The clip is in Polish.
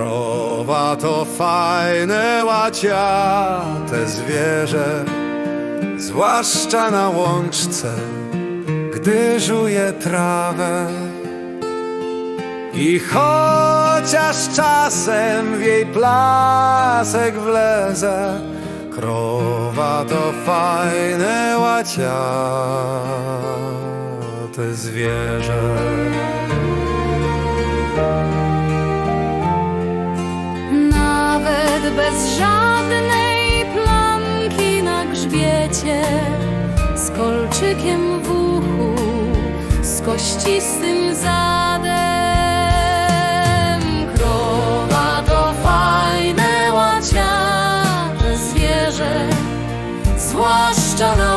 Krowa to fajne łaciate zwierzę, zwłaszcza na łączce, gdy żuje trawę. I chociaż czasem w jej plasek wlezę, krowa to fajne łaciate zwierzę. Bez żadnej plamki na grzbiecie, z kolczykiem w uchu, z kościstym zadem. Krowa to fajne łaciate zwierzę, zwłaszcza na